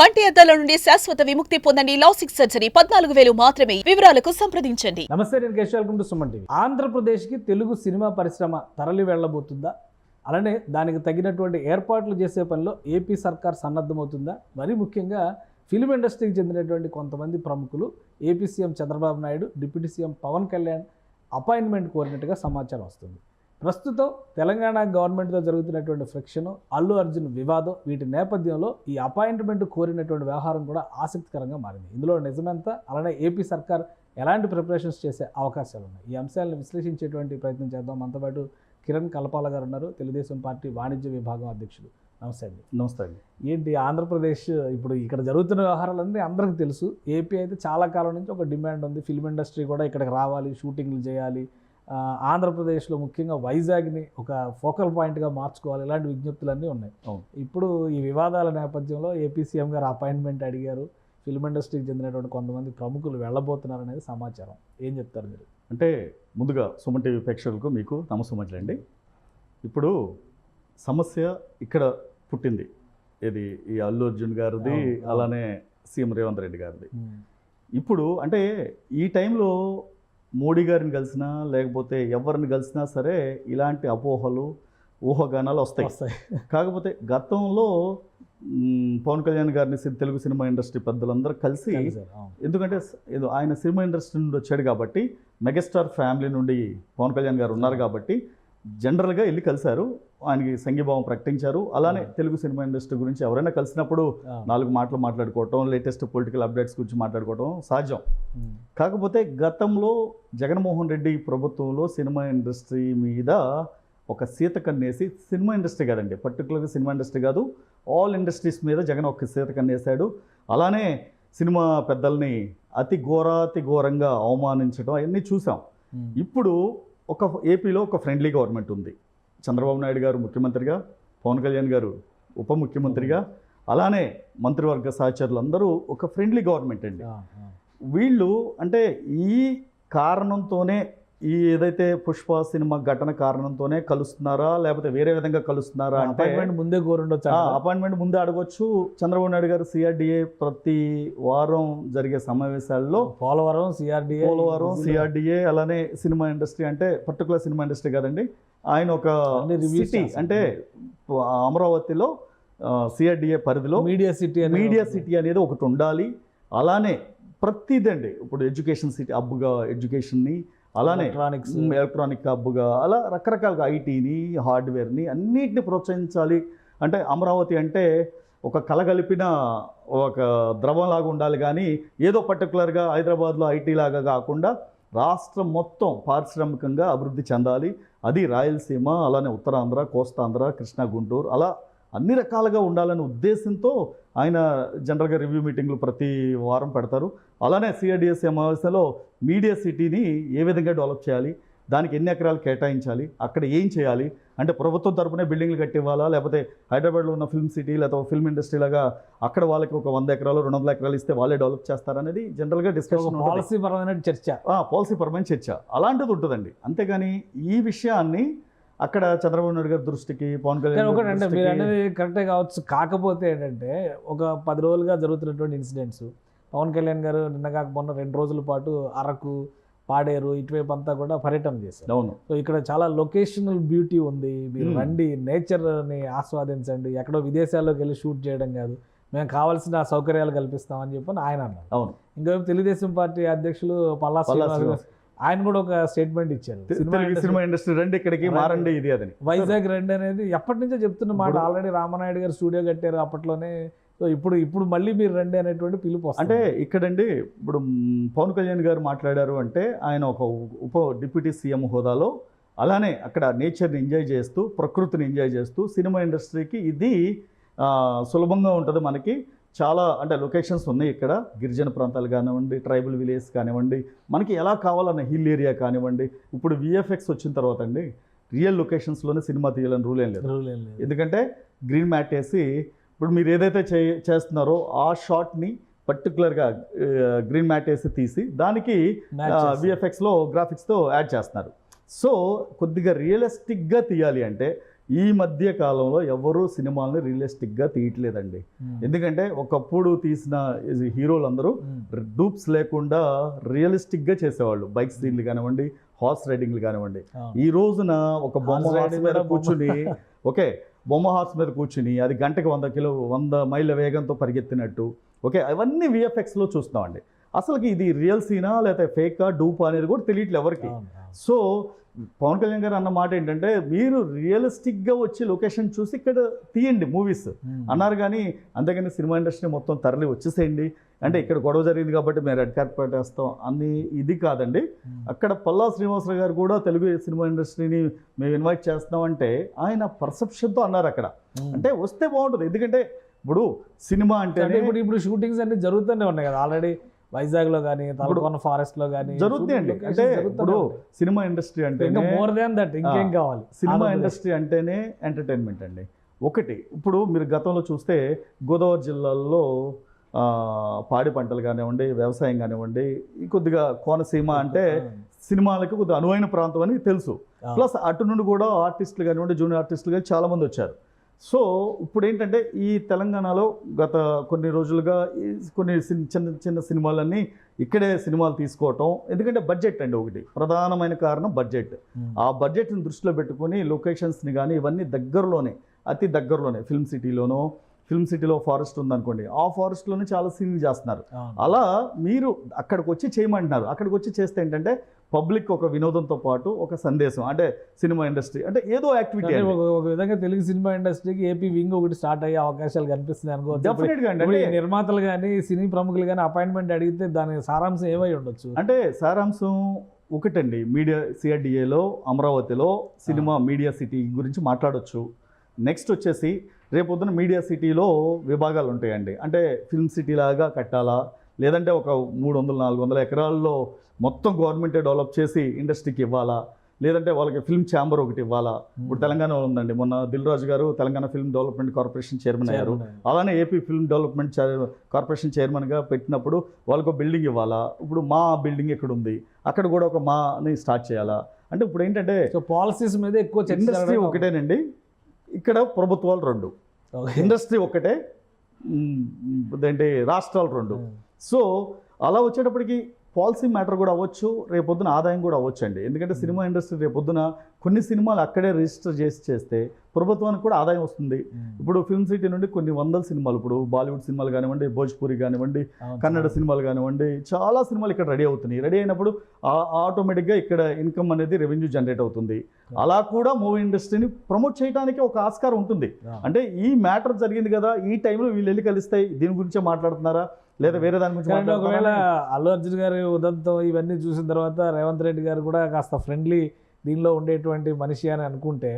కంటి అద్దాల నుండి శాశ్వత విముక్తి పొందండి లాసిక్ సర్జరీ. పద్నాలుగు వేలు మాత్రమే. వివరాలకు సంప్రదించండి. నమస్తే నేను Keshav. Welcome to Suman TV. ఆంధ్రప్రదేశ్కి తెలుగు సినిమా పరిశ్రమ తరలి వెళ్ళబోతుందా? అలానే దానికి తగినటువంటి ఏర్పాట్లు చేసే పనిలో ఏపీ సర్కార్ సన్నద్ధమవుతుందా? మరీ ముఖ్యంగా ఫిలిం ఇండస్ట్రీకి చెందినటువంటి కొంతమంది ప్రముఖులు AP CM Chandrababu Naidu deputy CM Pawan Kalyan appointment కోరినట్టుగా సమాచారం వస్తుంది. ప్రస్తుతం తెలంగాణ గవర్నమెంట్తో జరుగుతున్నటువంటి ఫ్రిక్షన్ అల్లు అర్జున్ వివాదం వీటి నేపథ్యంలో ఈ అపాయింట్మెంట్ కోరినటువంటి వ్యవహారం కూడా ఆసక్తికరంగా మారింది. ఇందులో నిజమెంత అలానే ఏపీ సర్కార్ ఎలాంటి ప్రిపరేషన్స్ చేసే అవకాశాలు ఉన్నాయి? ఈ అంశాలను విశ్లేషించేటువంటి ప్రయత్నం చేద్దాం. మనతో పాటు కిరణ్ కలపాల గారు ఉన్నారు తెలుగుదేశం పార్టీ వాణిజ్య విభాగం అధ్యక్షులు నమస్తే అండి. నమస్తే అండి. ఏంటి ఆంధ్రప్రదేశ్ ఇప్పుడు ఇక్కడ జరుగుతున్న వ్యవహారాలన్నీ అందరికీ తెలుసు. ఏపీ అయితే చాలా కాలం నుంచి ఒక డిమాండ్ ఉంది. ఫిల్మ్ ఇండస్ట్రీ కూడా ఇక్కడికి రావాలి షూటింగ్లు చేయాలి ఆంధ్రప్రదేశ్లో ముఖ్యంగా వైజాగ్ని ఒక ఫోకల్ పాయింట్గా మార్చుకోవాలి. ఇలాంటి విజ్ఞప్తులన్నీ ఉన్నాయి. అవును. ఇప్పుడు ఈ వివాదాల నేపథ్యంలో ఏపీ సీఎం గారు అపాయింట్మెంట్ అడిగారు. ఫిల్మ్ ఇండస్ట్రీకి చెందినటువంటి కొంతమంది ప్రముఖులు వెళ్ళబోతున్నారు అనేది సమాచారం. ఏం చెప్తారు మీరు? అంటే ముందుగా సుమన్ టీవీ ప్రేక్షకులకు మీకు నమస్సుమట్లండి ఇప్పుడు సమస్య ఇక్కడ పుట్టింది. ఇది ఈ అల్లు అర్జున్ గారిది. అలానే సీఎం రేవంత్ రెడ్డి గారిది. ఇప్పుడు అంటే ఈ టైంలో మోడీ గారిని కలిసినా లేకపోతే ఎవరిని కలిసినా సరే ఇలాంటి అపోహలు ఊహాగానాలు వస్తాయి. వస్తాయి. కాకపోతే గతంలో పవన్ కళ్యాణ్ గారిని తెలుగు సినిమా ఇండస్ట్రీ పెద్దలందరూ కలిసి. ఎందుకంటే ఆయన సినిమా ఇండస్ట్రీ నుండి వచ్చాడు కాబట్టి మెగాస్టార్ ఫ్యామిలీ నుండి పవన్ కళ్యాణ్ గారు ఉన్నారు కాబట్టి జనరల్గా వెళ్ళి కలిశారు ఆయనకి సంఘీభావం ప్రకటించారు అలానే తెలుగు సినిమా ఇండస్ట్రీ గురించి ఎవరైనా కలిసినప్పుడు. నాలుగు మాటలు మాట్లాడుకోవటం లేటెస్ట్ పొలిటికల్ అప్డేట్స్ గురించి మాట్లాడుకోవటం సహజం. కాకపోతే గతంలో జగన్మోహన్ రెడ్డి ప్రభుత్వంలో సినిమా ఇండస్ట్రీ మీద ఒక సీత కన్నేసి సినిమా ఇండస్ట్రీ కాదండి పర్టికులర్గా సినిమా ఇండస్ట్రీ కాదు ఆల్ ఇండస్ట్రీస్ మీద జగన్ ఒక సీత కన్నేశాడు అలానే సినిమా పెద్దల్ని అతి ఘోరాతి ఘోరంగా అవమానించడం అవన్నీ చూసాం. ఇప్పుడు ఒక ఏపీలో ఒక ఫ్రెండ్లీ గవర్నమెంట్ ఉంది చంద్రబాబు నాయుడు గారు ముఖ్యమంత్రిగా పవన్ కళ్యాణ్ గారు ఉప ముఖ్యమంత్రిగా అలానే మంత్రివర్గ సహచరులు అందరూ ఒక ఫ్రెండ్లీ గవర్నమెంట్ అండి. వీళ్ళు అంటే ఈ కారణంతోనే ఈ ఏదైతే పుష్ప సినిమా ఘటన కారణంతోనే కలుస్తున్నారా లేకపోతే వేరే విధంగా కలుస్తున్నారా అంటే అపాయింట్మెంట్ ముందే కోరుండొచ్చు? అపాయింట్మెంట్ ముందే అడగొచ్చు చంద్రబాబు నాయుడు గారు సిఆర్డిఏ ప్రతి వారం జరిగే సమావేశాల్లో పోలవరం సిఆర్డిఏ పోలవరం సిఆర్డిఏ అలానే సినిమా ఇండస్ట్రీ అంటే పర్టికులర్ సినిమా ఇండస్ట్రీ కాదండి ఆయన ఒక సిటీ. అంటే అమరావతిలో సిఆర్డిఏ పరిధిలో మీడియా సిటీ మీడియా. సిటీ అనేది ఒకటి ఉండాలి అలానే ప్రతిదండి ఇప్పుడు ఎడ్యుకేషన్ సిటీ హబ్గా ఎడ్యుకేషన్ని అలానే ఎలక్ట్రానిక్స్ ఎలక్ట్రానిక్ హబ్గా అలా రకరకాలుగా ఐటీని హార్డ్వేర్ని అన్నిటిని ప్రోత్సహించాలి. అంటే అమరావతి అంటే ఒక కలగలిపిన ఒక ద్రవంలాగా ఉండాలి కానీ ఏదో పర్టికులర్గా హైదరాబాద్లో ఐటీ లాగా కాకుండా రాష్ట్రం మొత్తం పారిశ్రామికంగా అభివృద్ధి చెందాలి. అది రాయలసీమ అలానే ఉత్తరాంధ్ర కోస్తాంధ్ర కృష్ణా గుంటూరు అలా అన్ని రకాలుగా ఉండాలనే ఉద్దేశంతో ఆయన జనరల్గా రివ్యూ మీటింగ్లు ప్రతి వారం పెడతారు. అలానే సిఆర్డిఎస్ సమావేశంలో మీడియా సిటీని ఏ విధంగా డెవలప్ చేయాలి దానికి ఎన్ని ఎకరాలు కేటాయించాలి అక్కడ ఏం చేయాలి అంటే ప్రభుత్వం తరపునే బిల్డింగ్లు కట్టివ్వాలా లేకపోతే హైదరాబాద్లో ఉన్న ఫిల్మ్ సిటీ లేకపోతే ఫిల్మ్ ఇండస్ట్రీ లాగా అక్కడ వాళ్ళకి ఒక వంద ఎకరాలు రెండు వందల ఎకరాలు ఇస్తే వాళ్ళే డెవలప్ చేస్తారనేది జనరల్గా డిస్కషన్ పాలసీ పరమైన చర్చ. పాలసీ పరమైన చర్చ. అలాంటిది ఉంటుందండి. అంతేగాని ఈ విషయాన్ని అక్కడ చంద్రబాబు నాయుడు గారి దృష్టికి పవన్ కళ్యాణ్ మీరు అనేది కరెక్టే కావచ్చు. కాకపోతే ఏంటంటే ఒక పది రోజులుగా జరుగుతున్నటువంటి ఇన్సిడెంట్స్ పవన్ కళ్యాణ్ గారు నిన్న కాక మొన్న రెండు రోజుల పాటు అరకు పాడేరు ఇటువైపు అంతా కూడా పర్యటన చేశారు. అవును. సో ఇక్కడ చాలా లొకేషనల్ బ్యూటీ ఉంది. మీరు Hmm. రండి నేచర్ని ఆస్వాదించండి. ఎక్కడో విదేశాల్లోకి వెళ్ళి షూట్ చేయడం కాదు. మేము కావాల్సిన సౌకర్యాలు కల్పిస్తామని చెప్పని ఆయన అన్నారు. అవును. ఇంకోవైపు తెలుగుదేశం పార్టీ అధ్యక్షులు పల్లా ఆయన కూడా ఒక స్టేట్మెంట్ ఇచ్చారు. సినిమా ఇండస్ట్రీ- రండి ఇక్కడికి రండి. మారండి ఇది అదని వైజాగ్ రెండు అనేది ఎప్పటి నుంచో చెప్తున్న మాట. ఆల్రెడీ రామనాయుడు గారు స్టూడియో కట్టారు అప్పట్లోనే. సో ఇప్పుడు ఇప్పుడు మళ్ళీ మీరు రండి అనేటువంటి పిలుపు వస్తుంది. అంటే ఇక్కడండి ఇప్పుడు పవన్ కళ్యాణ్ గారు మాట్లాడారు అంటే ఆయన ఒక ఉప డిప్యూటీ సీఎం హోదాలో అలానే అక్కడ నేచర్ని ఎంజాయ్ చేస్తూ ప్రకృతిని ఎంజాయ్ చేస్తూ సినిమా ఇండస్ట్రీకి ఇది సులభంగా ఉంటుంది మనకి. చాలా అంటే లొకేషన్స్ ఉన్నాయి ఇక్కడ గిరిజన ప్రాంతాలు కానివ్వండి ట్రైబల్ విలేజ్ కానివ్వండి మనకి ఎలా కావాలన్న హిల్ ఏరియా కానివ్వండి ఇప్పుడు విఎఫ్ఎక్స్ వచ్చిన తర్వాత అండి రియల్ లొకేషన్స్లోనే సినిమా తీయాలని రూల్ ఏం లేదు రూల్ ఏం లేదు. ఎందుకంటే గ్రీన్ మ్యాట్ వేసి ఇప్పుడు మీరు ఏదైతే చే చేస్తున్నారో ఆ షాట్ని పర్టికులర్గా గ్రీన్ మ్యాట్ వేసి తీసి దానికి. విఎఫ్ఎక్స్లో గ్రాఫిక్స్తో యాడ్ చేస్తున్నారు సో కొద్దిగా రియలిస్టిక్గా తీయాలి అంటే ఈ మధ్య కాలంలో ఎవరు సినిమాల్ని రియలిస్టిక్గా తీయట్లేదండి. ఎందుకంటే ఒకప్పుడు తీసిన ఈ హీరోలందరూ డూప్స్ లేకుండా రియలిస్టిక్గా చేసేవాళ్ళు. బైక్ సీన్లు కానివ్వండి హార్స్ రైడింగ్లు కానివ్వండి. ఈ రోజున ఒక బొమ్మ హార్స్ మీద. కూర్చుని ఓకే బొమ్మ హార్స్ మీద కూర్చుని అది గంటకి వంద కిలో వంద మైళ్ళ వేగంతో పరిగెత్తినట్టు. ఓకే అవన్నీ విఎఫ్ఎక్స్లో చూస్తామండి అసలుకి ఇది రియల్ సీనా లేకపోతే ఫేకా డూపా అనేది కూడా తెలియట్లేదు ఎవరికి. సో పవన్ కళ్యాణ్ గారు అన్న మాట ఏంటంటే మీరు రియలిస్టిక్గా వచ్చి లొకేషన్ చూసి ఇక్కడ తీయండి మూవీస్ అన్నారు కానీ అంతేగాని సినిమా ఇండస్ట్రీ మొత్తం తరలి వచ్చేసేయండి. అంటే ఇక్కడ గొడవ జరిగింది కాబట్టి మేము రెడ్ కార్పెట్ వేస్తాం అని ఇది కాదండి. అక్కడ పల్లా శ్రీనివాసరావు గారు కూడా తెలుగు సినిమా ఇండస్ట్రీని మేము ఇన్వైట్ చేస్తున్నామంటే ఆయన పర్సెప్షన్తో అన్నారు అక్కడ. అంటే వస్తే బాగుంటుంది. ఎందుకంటే ఇప్పుడు సినిమా అంటే అంటే ఇప్పుడు ఇప్పుడు షూటింగ్స్ అన్ని జరుగుతూనే ఉన్నాయి కదా. ఆల్రెడీ వైజాగ్లో కానీ తలకోన ఫారెస్ట్లో కానీ జరుగుతాయండి అంటే ఇప్పుడు సినిమా ఇండస్ట్రీ అంటే ఇంకా మోర్ దాన్ దట్ ఇంకేం కావాలి? సినిమా. ఇండస్ట్రీ అంటేనే ఎంటర్టైన్మెంట్ అండి. ఒకటి ఇప్పుడు మీరు గతంలో చూస్తే గోదావరి జిల్లాల్లో ఆ, పాడి పంటలు కానివ్వండి వ్యవసాయం కానివ్వండి కొద్దిగా కోనసీమ అంటే సినిమాలకు కొద్దిగా అనువైన ప్రాంతం అని తెలుసు. ప్లస్ అటు నుండి కూడా ఆర్టిస్టులు కానివ్వండి జూనియర్ ఆర్టిస్టులు కానీ చాలామంది వచ్చారు. సో ఇప్పుడు ఏంటంటే ఈ తెలంగాణలో గత కొన్ని రోజులుగా కొన్ని చిన్న చిన్న సినిమాలన్నీ ఇక్కడే సినిమాలు తీసుకోవటం ఎందుకంటే బడ్జెట్ అండి ఒకటి ప్రధానమైన కారణం బడ్జెట్. ఆ బడ్జెట్ని దృష్టిలో పెట్టుకొని లొకేషన్స్ని కానీ ఇవన్నీ దగ్గరలోనే అతి దగ్గరలోనే ఫిల్మ్ సిటీలోనో ఫిల్మ్ సిటీలో ఫారెస్ట్ ఉందనుకోండి ఆ ఫారెస్ట్లోనే చాలా సీన్లు చేస్తున్నారు. అలా మీరు అక్కడికి వచ్చి చేయమంటున్నారు. అక్కడికి వచ్చి చేస్తే ఏంటంటే పబ్లిక్ ఒక వినోదంతో పాటు ఒక సందేశం అంటే సినిమా ఇండస్ట్రీ అంటే ఏదో యాక్టివిటీ ఒక విధంగా తెలుగు సినిమా ఇండస్ట్రీకి ఏపీ వింగ్ ఒకటి స్టార్ట్ అయ్యే అవకాశాలు కనిపిస్తున్నాయి అనుకోవచ్చు. నిర్మాతలు కానీ సినీ ప్రముఖులు కానీ అపాయింట్మెంట్ అడిగితే దాని సారాంశం ఏమై ఉండొచ్చు? అంటే సారాంశం ఒకటండి. మీడియా సిఆర్డిఏలో అమరావతిలో సినిమా మీడియా సిటీ గురించి మాట్లాడొచ్చు. నెక్స్ట్ వచ్చేసి రేపొద్దున మీడియా సిటీలో విభాగాలు ఉంటాయండి అంటే ఫిల్మ్ సిటీ లాగా కట్టాలా? లేదంటే ఒక మూడు వందల నాలుగు వందల ఎకరాల్లో మొత్తం గవర్నమెంటే డెవలప్ చేసి ఇండస్ట్రీకి ఇవ్వాలా? లేదంటే వాళ్ళకి ఫిల్మ్ ఛాంబర్ ఒకటి ఇవ్వాలా? ఇప్పుడు తెలంగాణలో ఉందండి. మొన్న దిల్ రాజు గారు Telangana film development corporation chairman అయ్యారు. అలానే ఏపీ ఫిల్మ్ డెవలప్మెంట్ కార్పొరేషన్ చైర్మన్గా పెట్టినప్పుడు వాళ్ళకు ఒక బిల్డింగ్ ఇవ్వాలా? ఇప్పుడు మా బిల్డింగ్ ఎక్కడ ఉంది అక్కడ కూడా ఒక మాని స్టార్ట్ చేయాలా? అంటే ఇప్పుడు ఏంటంటే పాలసీస్ మీద ఎక్కువ ఇండస్ట్రీ ఒకటేనండి. ఇక్కడ ప్రభుత్వాలు రెండు. ఇండస్ట్రీ ఒకటే మ్, అదేంటి రాష్ట్రాలు రెండు. సో అలా వచ్చేటప్పటికి పాలసీ మ్యాటర్ కూడా అవ్వచ్చు రేపొద్దున ఆదాయం కూడా అవ్వచ్చు అండి ఎందుకంటే సినిమా ఇండస్ట్రీ రేపొద్దున కొన్ని సినిమాలు అక్కడే రిజిస్టర్ చేసి చేస్తే ప్రభుత్వానికి కూడా ఆదాయం వస్తుంది. ఇప్పుడు ఫిల్మ్ సిటీ నుండి కొన్ని వందల సినిమాలు ఇప్పుడు బాలీవుడ్ సినిమాలు కానివ్వండి భోజ్పూరి కానివ్వండి. కన్నడ సినిమాలు కానివ్వండి చాలా సినిమాలు ఇక్కడ రెడీ అవుతున్నాయి. రెడీ అయినప్పుడు ఆటోమేటిక్గా ఇక్కడ ఇన్కమ్ అనేది రెవెన్యూ జనరేట్ అవుతుంది. అలా కూడా మూవీ ఇండస్ట్రీని ప్రమోట్ చేయడానికి ఒక ఆస్కారం ఉంటుంది. అంటే ఈ మ్యాటర్ జరిగింది కదా ఈ టైంలో వీళ్ళు వెళ్ళి కలిస్తాయి? దీని గురించే మాట్లాడుతున్నారా? లేదా వేరే దాని గురించి ఒకవేళ అల్లు అర్జున్ గారి ఉదంతం ఇవన్నీ చూసిన తర్వాత రేవంత్ రెడ్డి గారు కూడా కాస్త ఫ్రెండ్లీ దీనిలో ఉండేటువంటి మనిషి అని అనుకుంటే.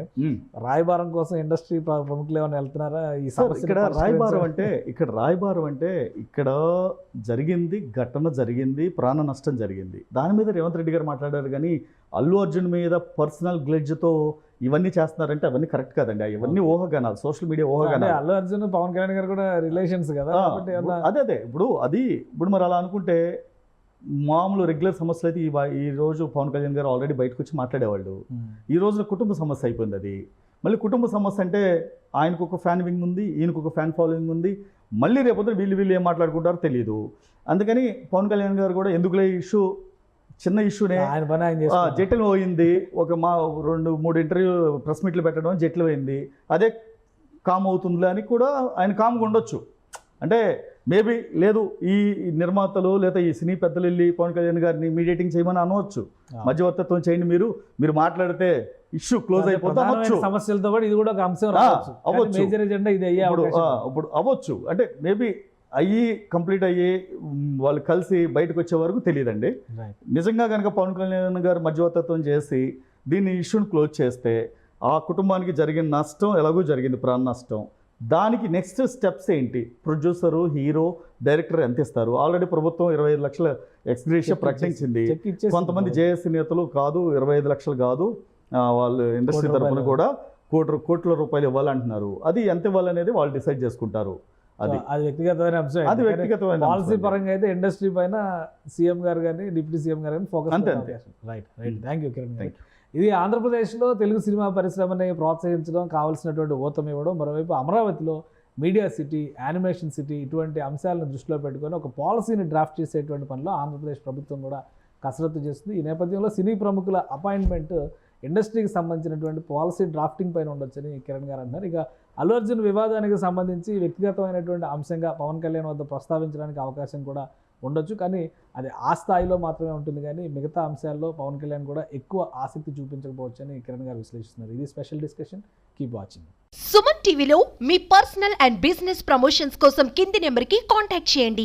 రాయబారం కోసం ఇండస్ట్రీ ప్ర- ప్రముఖులు ఏమైనా వెళ్తున్నారా ఈ సమస్య ఇక్కడ రాయబారం అంటే ఇక్కడ రాయబారం అంటే ఇక్కడ జరిగింది ఘటన జరిగింది ప్రాణ నష్టం జరిగింది. దాని మీద రేవంత్ రెడ్డి గారు మాట్లాడారు కానీ అల్లు అర్జున్ మీద పర్సనల్ గ్లెడ్జ్తో ఇవన్నీ చేస్తున్నారంటే అవన్నీ కరెక్ట్ కాదండి. ఇవన్నీ ఊహగానాలు సోషల్ మీడియా ఊహగానాలు. అల్లు అర్జున్ పవన్ కళ్యాణ్ గారు కూడా రిలేషన్స్ కదా అదే అదే. ఇప్పుడు అది ఇప్పుడు మరి అలా అనుకుంటే మామూలు రెగ్యులర్ సమస్యలు అయితే ఈ రోజు పవన్ కళ్యాణ్ గారు ఆల్రెడీ బయటకు వచ్చి మాట్లాడేవాళ్ళు. ఈ రోజున కుటుంబ సమస్య అయిపోయింది అది. మళ్ళీ కుటుంబ సమస్య అంటే ఆయనకు ఒక ఫ్యాన్ వింగ్ ఉంది ఈయనకు ఒక ఫ్యాన్ ఫాలోయింగ్ ఉంది. మళ్ళీ రేపొద్దున వీళ్ళు వీళ్ళు ఏం మాట్లాడుకుంటారో తెలియదు అందుకని పవన్ కళ్యాణ్ గారు కూడా ఎందుకులే ఇష్యూ చిన్న ఇష్యూనే. జటిల్ పోయింది. ఒక మా రెండు మూడు ఇంటర్వ్యూ ప్రెస్ మీట్లు పెట్టడం జటిల్ పోయింది. అదే కామ్ అవుతుందిలే అని కూడా ఆయన కామ్గా ఉండొచ్చు. అంటే మేబీ లేదు ఈ నిర్మాతలు లేదా ఈ సినీ పెద్దలు వెళ్ళి పవన్ కళ్యాణ్ గారిని మీడియేటింగ్ చేయమని అనవచ్చు. మధ్యవర్తిత్వం చేయండి మీరు. మీరు మాట్లాడితే ఇష్యూ క్లోజ్ అయిపోతే సమస్యలతో పాటు ఇది కూడా ఒక అంశం అవ్వచ్చు. మేజర్ ఎజెండా ఇది అయ్యే ఇప్పుడు అవ్వచ్చు. అంటే మేబీ అయ్యి కంప్లీట్ అయ్యి వాళ్ళు కలిసి బయటకు వచ్చే వరకు తెలియదండి. నిజంగా కనుక పవన్ కళ్యాణ్ గారు మధ్యవర్తిత్వం చేసి దీన్ని ఇష్యూని క్లోజ్ చేస్తే ఆ కుటుంబానికి జరిగిన నష్టం ఎలాగో జరిగింది ప్రాణ నష్టం. దానికి నెక్స్ట్ స్టెప్స్ ఏంటి? ప్రొడ్యూసరు హీరో డైరెక్టర్ ఎంత ఇస్తారు? ఆల్రెడీ ప్రభుత్వం ఇరవై ఐదు లక్షల ఎక్స్గ్రేషియా చెక్ ప్రకటించింది. కొంతమంది జేఏసీ నేతలు కాదు ఇరవై ఐదు లక్షలు కాదు వాళ్ళు ఇండస్ట్రీ తరఫున. కూడా కోటి కోట్ల రూపాయలు ఇవ్వాలంటున్నారు. అది ఎంత ఇవ్వాలనేది వాళ్ళు డిసైడ్ చేసుకుంటారు. అది. అది వ్యక్తిగతమైన అంశం. అది వ్యక్తిగతమైన పాలసీ. పరంగా అయితే ఇండస్ట్రీ పైన సీఎం గారు కానీ డిప్యూటీ సీఎం గారు కానీ ఫోకస్ అంతే. Right right thank you Kiran Thank ఇది ఆంధ్రప్రదేశ్లో తెలుగు సినిమా పరిశ్రమని ప్రోత్సహించడం కావాల్సినటువంటి ఊతం ఇవ్వడం మరోవైపు అమరావతిలో మీడియా సిటీ యానిమేషన్ సిటీ ఇటువంటి అంశాలను దృష్టిలో పెట్టుకొని ఒక పాలసీని డ్రాఫ్ట్ చేసేటువంటి పనిలో ఆంధ్రప్రదేశ్ ప్రభుత్వం కూడా కసరత్తు చేస్తుంది. ఈ నేపథ్యంలో సినీ ప్రముఖుల అపాయింట్మెంట్ ఇండస్ట్రీకి సంబంధించినటువంటి పాలసీ డ్రాఫ్టింగ్ పైన ఉండొచ్చని కిరణ్ గారు అంటున్నారు. ఇక అల్లు అర్జున్ వివాదానికి సంబంధించి వ్యక్తిగతమైనటువంటి అంశంగా పవన్ కళ్యాణ్ వద్ద ప్రస్తావించడానికి అవకాశం కూడా ఉండొచ్చు. కానీ అది ఆ స్థాయిలో మాత్రమే ఉంటుంది. కానీ మిగతా అంశాల్లో పవన్ కళ్యాణ్ కూడా ఎక్కువ ఆసక్తి చూపించకపోవచ్చు అని కిరణ్ గారు విశ్లేషిస్తున్నారు. ఇది special discussion. Keep watching. Suman టీవీలో మీ పర్సనల్ అండ్ బిజినెస్ ప్రమోషన్స్ కోసం కింది నెంబర్కి కాంటాక్ట్ చేయండి.